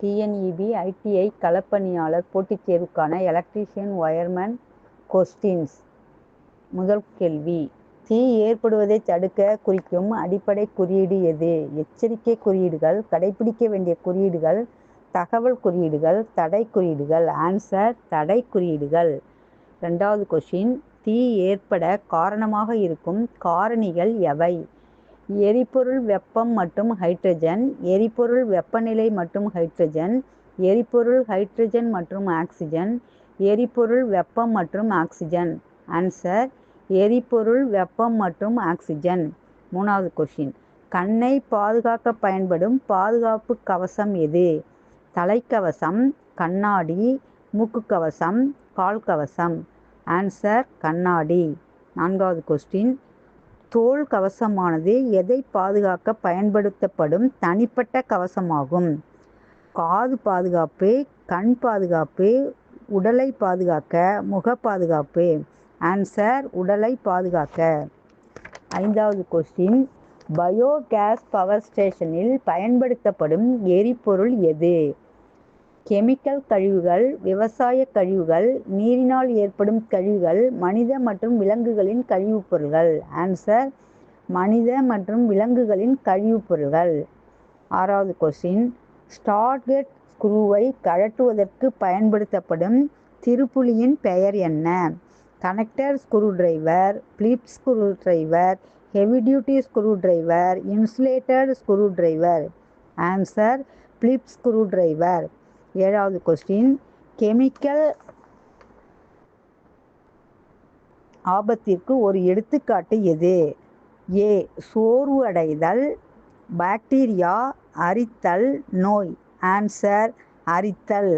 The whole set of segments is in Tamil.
டிஎன்இபி ஐடிஐ களப்பணியாளர் போட்டித் தேர்வுக்கான எலக்ட்ரீஷியன் ஒயர்மேன் கொஸ்டின்ஸ் முதல் கேள்வி தீ ஏற்படுவதை தடுக்க குறிக்கும் அடிப்படை குறியீடு எது? எச்சரிக்கை குறியீடுகள் கடைபிடிக்க வேண்டிய குறியீடுகள் தகவல் குறியீடுகள் தடை குறியீடுகள் ஆன்சர் தடை குறியீடுகள். ரெண்டாவது கொஷின் தீ ஏற்பட காரணமாக இருக்கும் காரணிகள் எவை? எரிபொருள் வெப்பம் மற்றும் ஹைட்ரஜன் எரிபொருள் வெப்பநிலை மற்றும் ஹைட்ரஜன் எரிபொருள் ஹைட்ரஜன் மற்றும் ஆக்சிஜன் எரிபொருள் வெப்பம் மற்றும் ஆக்சிஜன். ஆன்சர் எரிபொருள் வெப்பம் மற்றும் ஆக்சிஜன். மூணாவது கொஷின் கண்ணை பாதுகாக்க பயன்படும் பாதுகாப்பு கவசம் எது? தலைக்கவசம் கண்ணாடி மூக்கு கவசம் கால் கவசம் ஆன்சர் கண்ணாடி. நான்காவது கொஸ்டின் தோல் கவசமானது எதை பாதுகாக்க பயன்படுத்தப்படும் தனிப்பட்ட கவசமாகும். காது பாதுகாப்பு கண் பாதுகாப்பு உடலை பாதுகாக்க முக பாதுகாப்பு. ஆன்சர் உடலை பாதுகாக்க. ஐந்தாவது கொஸ்டின் பயோகேஸ் பவர் ஸ்டேஷனில் பயன்படுத்தப்படும் எரிபொருள் எது? கெமிக்கல் கழிவுகள் விவசாய கழிவுகள் நீரினால் ஏற்படும் கழிவுகள் மனித மற்றும் விலங்குகளின் கழிவுப் பொருள்கள். ஆன்சர் மனித மற்றும் விலங்குகளின் கழிவுப் பொருள்கள். ஆறாவது கொஸ்டின் ஸ்டார்கெட் ஸ்க்ரூவை கழற்றுவதற்கு பயன்படுத்தப்படும் திருப்புலியின் பெயர் என்ன? Connector screwdriver Phillips screwdriver heavy duty screwdriver insulated screwdriver answer Phillips screwdriver ஏழாவது கொஸ்டின் கெமிக்கல் ஆபத்திற்கு ஒரு எடுத்துக்காட்டு எது? ஏ சோர்வு அடைதல் பாக்டீரியா அரித்தல் நோய். ஆன்சர் அரித்தல்.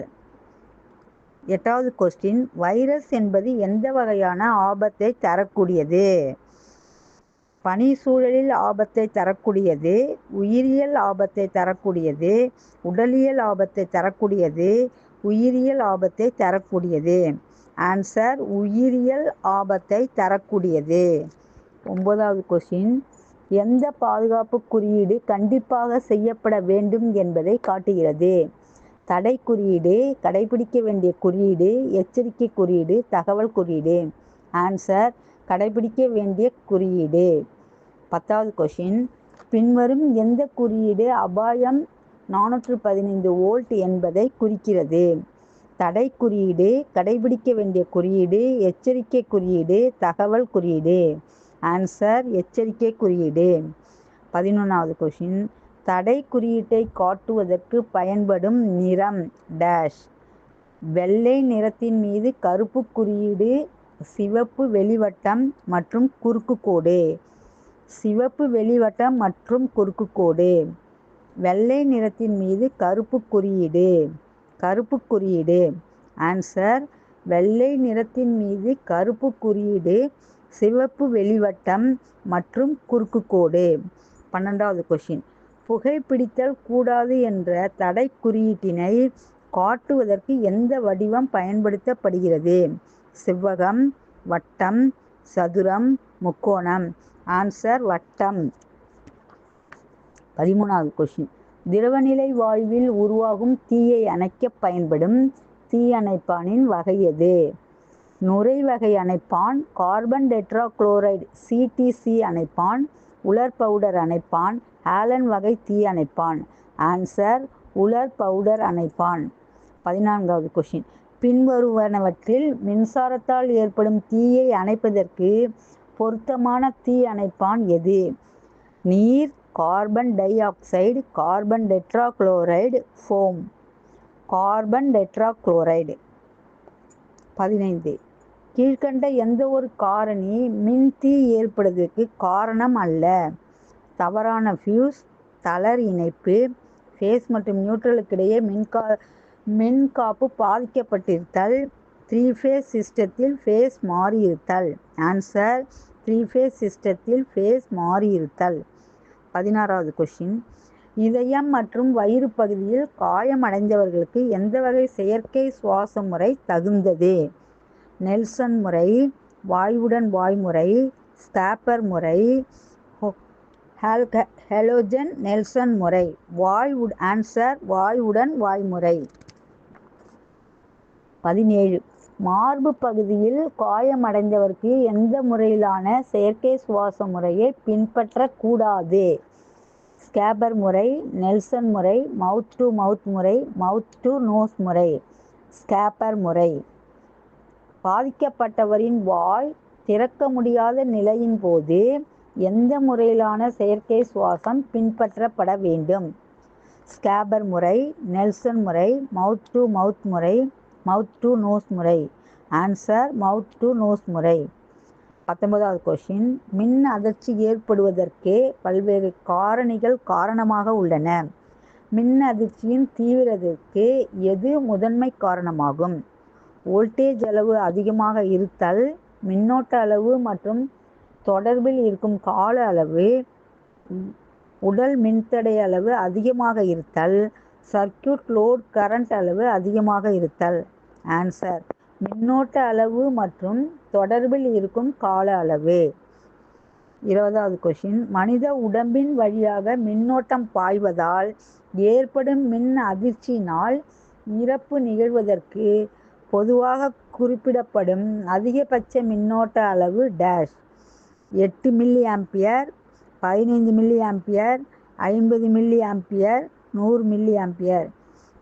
எட்டாவது கொஸ்டின் வைரஸ் என்பது எந்த வகையான ஆபத்தை தரக்கூடியது? பனி சூழலில் ஆபத்தை தரக்கூடியது உயிரியல் ஆபத்தை தரக்கூடியது உடலியல் ஆபத்தை தரக்கூடியது உயிரியல் ஆபத்தை தரக்கூடியது. ஆன்சர் உயிரியல் ஆபத்தை தரக்கூடியது. ஒன்பதாவது கொஸ்டின் எந்த பாதுகாப்பு குறியீடு கண்டிப்பாக செய்யப்பட வேண்டும் என்பதை காட்டுகிறது? தடை குறியீடு கடைபிடிக்க வேண்டிய குறியீடு எச்சரிக்கை குறியீடு தகவல் குறியீடு. ஆன்சர் கடைபிடிக்க வேண்டிய குறியீடு. பத்தாவது கொஷின் பின்வரும் எந்த குறியீடு அபாயம் நானூற்று பதினைந்து வோல்ட் என்பதை குறிக்கிறது? தடை குறியீடு கடைபிடிக்க வேண்டிய குறியீடு எச்சரிக்கை குறியீடு தகவல் குறியீடு. ஆன்சர் எச்சரிக்கை குறியீடு. பதினொன்றாவது கொஷின் தடை குறியீட்டை காட்டுவதற்கு பயன்படும் நிறம் டேஷ் வெள்ளை நிறத்தின் மீது கருப்பு குறியீடு சிவப்பு வெளிவட்டம் மற்றும் குறுக்கு கோடு. சிவப்பு வெளிவட்டம் மற்றும் குறுக்கு கோடு. வெள்ளை நிறத்தின் மீது கருப்பு குறியீடு. கருப்பு குறியீடு. ஆன்சர் வெள்ளை நிறத்தின் மீது கருப்பு குறியீடு சிவப்பு வெளிவட்டம் மற்றும் குறுக்கு கோடு. பன்னெண்டாவது கொஷின் புகைப்பிடித்தல் கூடாது என்ற தடை குறியீட்டினை காட்டுவதற்கு எந்த வடிவம் பயன்படுத்தப்படுகிறது? செவ்வகம் வட்டம் சதுரம் முக்கோணம். ஆன்சர் வட்டம். பதிமூணாவது கொஷின் திரவநிலை வாயுவில் உருவாகும் தீயை அணைக்க பயன்படும் தீ அணைப்பானின் வகை எது? நுரை வகை அணைப்பான் கார்பன் டெட்ராக்ளோரைடு சிடிசி அணைப்பான் உலர் பவுடர் அணைப்பான் ஆலன் வகை தீ அணைப்பான். ஆன்சர் உலர் பவுடர் அணைப்பான். பதினான்காவது கொஷின் பின்வருவனவற்றில் மின்சாரத்தால் ஏற்படும் தீயை அணைப்பதற்கு பொருத்தமான தீ அணைப்பான் எது? நீர் carbon dioxide carbon tetrachloride foam. Carbon tetrachloride. பதினைந்து. கீழ்கண்ட எந்த ஒரு காரணி மின் தீ ஏற்படுவதற்கு காரணம் அல்ல. தவறான ஃபியூஸ் தளர் இணைப்பு ஃபேஸ் மற்றும் நியூட்ரலுக்கிடையே மின்கா மின்காப்பு பாதிக்கப்பட்டிருத்தல். த்ரீ ஃபேஸ் சிஸ்டத்தில் ஃபேஸ் மாறியிருத்தல். ஆன்சர் த்ரீ ஃபேஸ் சிஸ்டத்தில் ஃபேஸ் மாறியிருத்தல். பதினாறாவது கொஷின் இதயம் மற்றும் வயிறு பகுதியில் காயமடைந்தவர்களுக்கு எந்த வகை செயற்கை சுவாச முறை தகுந்தது? நெல்சன் முறை வாயுடன் வாய்முறை ஸ்டாப்பர் முறை ஹெல்க ஹெலோஜன் நெல்சன் முறை. வாய்வுட் ஆன்சர் வாயுடன் வாய்முறை பதினேழு. மார்பு பகுதியில் காயமடைந்தவருக்கு எந்த முறையிலான செயற்கை சுவாச முறையை பின்பற்றக்கூடாது? ஸ்கேபர் முறை நெல்சன் முறை மவுத் டு மவுத் முறை மவுத் டு நோஸ் முறை. ஸ்கேப்பர் முறை. பாதிக்கப்பட்டவரின் வாய் திறக்க முடியாத நிலையின் போது எந்த முறையிலான செயற்கை சுவாசம் பின்பற்றப்பட வேண்டும்? ஸ்கேபர் முறை நெல்சன் முறை மவுத் டு மவுத் முறை மவுத் டு நோஸ் முறை. ஆன்சர் மவுத் டு நோஸ் முறை. பத்தொன்பதாவது கொஷின் மின் அதிர்ச்சி ஏற்படுவதற்கே பல்வேறு காரணிகள் காரணமாக உள்ளன. மின் அதிர்ச்சியின் தீவிரத்திற்கு எது முதன்மை காரணமாகும்? வோல்டேஜ் அளவு அதிகமாக இருத்தல் மின்னோட்ட அளவு மற்றும் தொடர்பில் இருக்கும் கால அளவு உடல் மின்தடை அளவு அதிகமாக இருத்தல் சர்க்கியூட் லோட் கரண்ட் அளவு அதிகமாக இருத்தல். ஆன்சர் மின்னோட்ட அளவு மற்றும் தொடர்பில் இருக்கும் கால அளவு. இருபதாவது கொஷின் மனித உடம்பின் வழியாக மின்னோட்டம் பாய்வதால் ஏற்படும் மின் அதிர்ச்சியினால் இறப்பு நிகழ்வதற்கு பொதுவாக குறிப்பிடப்படும் அதிகபட்ச மின்னோட்ட அளவு டேஷ் எட்டு மில்லி ஆம்பியர் பதினைந்து மில்லி ஆம்பியர் ஐம்பது மில்லி ஆம்பியர் நூறு மில்லி ஆம்பியர்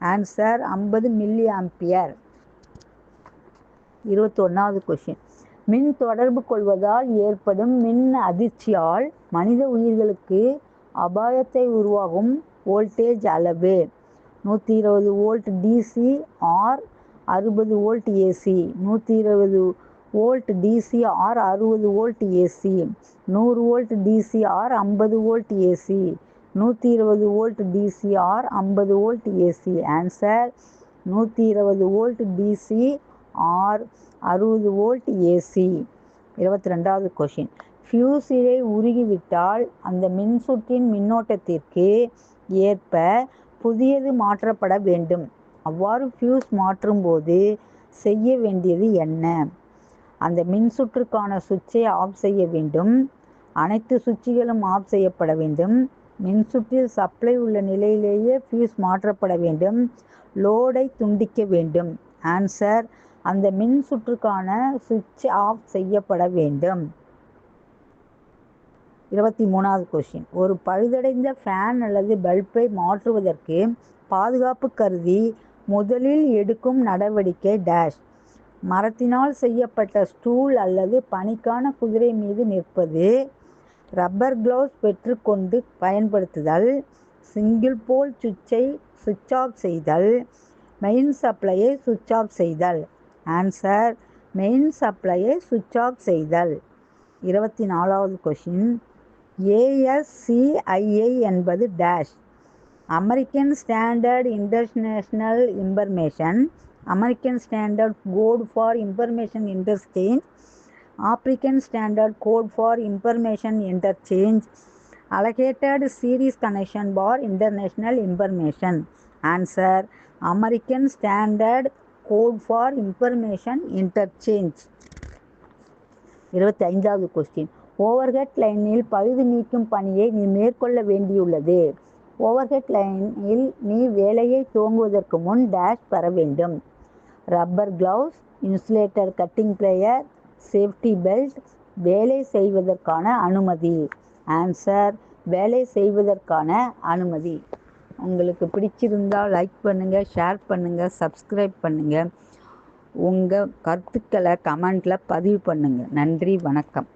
ஆன்சர் ஐம்பது மில்லி ஆம்பியர் இருபத்தொன்னாவது கொஷின் மின் தொடர்பு கொள்வதால் ஏற்படும் மின் அதிர்ச்சியால் மனித உயிர்களுக்கு அபாயத்தை உருவாகும் வோல்டேஜ் அளவு. நூற்றி இருபது வோல்ட் டிசி ஆர் அறுபது வோல்ட் ஏசி நூற்றி இருபது வோல்ட் டிசி ஆர் அறுபது வோல்ட் ஏசி நூறு வோல்ட் டிசி ஆர் ஐம்பது வோல்ட் ஏசி நூற்றி இருபது வோல்ட் டிசி ஆர் ஐம்பது வோல்ட் ஏசி ஆன்சர் நூற்றி இருபது வோல்ட் டிசி ஆர் அறுபது வோல்ட் ஏசி இருபத்தி ரெண்டாவது கொஷின் ஃபியூஸ் இழை உருகிவிட்டால் அந்த மின்சுற்றின் மின்னோட்டத்திற்கு ஏற்ப புதியது மாற்றப்பட வேண்டும். அவ்வாறு ஃபியூஸ் மாற்றும்போது செய்ய வேண்டியது என்ன? அந்த மின்சுற்றுக்கான சுவிட்சை ஆஃப் செய்ய வேண்டும். அனைத்து சுவிட்சுகளும் ஆஃப் செய்யப்பட வேண்டும். மின்சுற்றில் சப்ளை உள்ள நிலையிலேயே ஃபியூஸ் மாற்றப்பட வேண்டும். லோடை துண்டிக்க வேண்டும். ஆன்சர் அந்த மின் சுற்றுக்கான சுவிட்ச் ஆஃப் செய்யப்பட வேண்டும். இருபத்தி மூணாவது கொஸ்டின் ஒரு பழுதடைந்த ஃபேன் அல்லது பல்பை மாற்றுவதற்கு பாதுகாப்பு கருதி முதலில் எடுக்கும் நடவடிக்கை டேஷ் மரத்தினால் செய்யப்பட்ட ஸ்டூல் அல்லது பனிக்கான குதிரை மீது நிற்பது ரப்பர் கிளவுஸ் பெற்றுக்கொண்டு பயன்படுத்துதல் சிங்கிள் போல் சுவிட்சை சுவிட்ச் ஆஃப் செய்தல் மெயின் சப்ளையை சுவிட்ச் ஆஃப் செய்தல். ஆன்சர் மெயின் சப்ளையை சுவிட்ச் ஆஃப் செய்தல். இருபத்தி நாலாவது கொஷின் ஏஎஸ்சிஐஐ என்பது dash American standard international information American standard code for information interchange African standard code for information interchange allocated series connection for international information answer American standard code for information interchange இருபத்தி ஐந்தாவது கொஸ்டின் ஓவர்ஹெட் லைனில் பழுது நீக்கும் பணியை நீ மேற்கொள்ள வேண்டியுள்ளது. ஓவர்ஹெட் லைனில் நீ வேலையை துவங்குவதற்கு முன் டேஷ் பெற வேண்டும். Rubber gloves insulator cutting plier safety belt வேலை செய்வதற்கான அனுமதி. ஆன்சர் வேலை செய்வதற்கான அனுமதி. உங்களுக்கு பிடிச்சிருந்தால் லைக் பண்ணுங்கள் ஷேர் பண்ணுங்கள் சப்ஸ்கிரைப் பண்ணுங்கள் உங்கள் கருத்துக்களை கமெண்டில் பதிவு பண்ணுங்கள் நன்றி வணக்கம்.